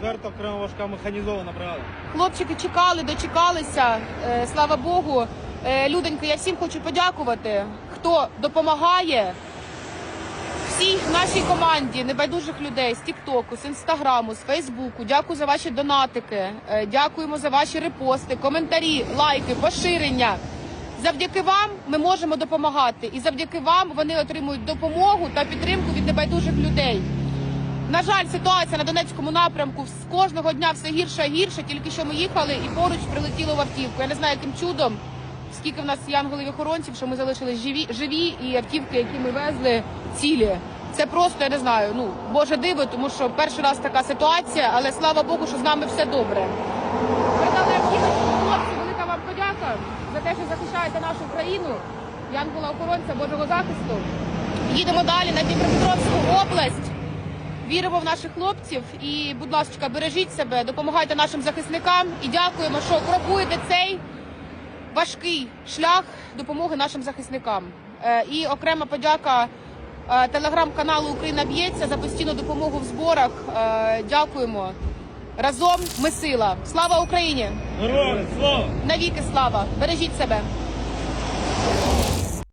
4 окрема важка механізована бригада. Хлопчики чекали, дочекалися. Е, Слава Богу. Е, я всім хочу подякувати, хто допомагає всій нашій команді небайдужих людей з Тіктоку, з Інстаграму, з Фейсбуку. Дякую за ваші донатики. Е, Дякуємо за ваші репости, коментарі, лайки, поширення. Завдяки вам ми можемо допомагати, і завдяки вам вони отримують допомогу та підтримку від небайдужих людей. На жаль, ситуація на Донецькому напрямку з кожного дня все гірше і гірше. Тільки що ми їхали і поруч прилетіло в автівку. Я не знаю, яким чудом, скільки в нас янголів охоронців, що ми залишились живі, живі і автівки, які ми везли, цілі. Це просто я не знаю. Ну боже диво, тому що перший раз така ситуація, але слава Богу, що з нами все добре. Передали автівку, велика вам подяка за те, що захищаєте нашу країну, янгола охоронця Божого захисту. Їдемо далі на Дніпропетровську область. Віримо в наших хлопців і, будь ласка, бережіть себе, допомагайте нашим захисникам і дякуємо, що крокуєте цей важкий шлях допомоги нашим захисникам. Е, І окрема подяка е, телеграм-каналу Україна б'ється за постійну допомогу в зборах. Е, Дякуємо. Разом ми сила. Слава Україні! Героям слава! Навіки слава! Бережіть себе!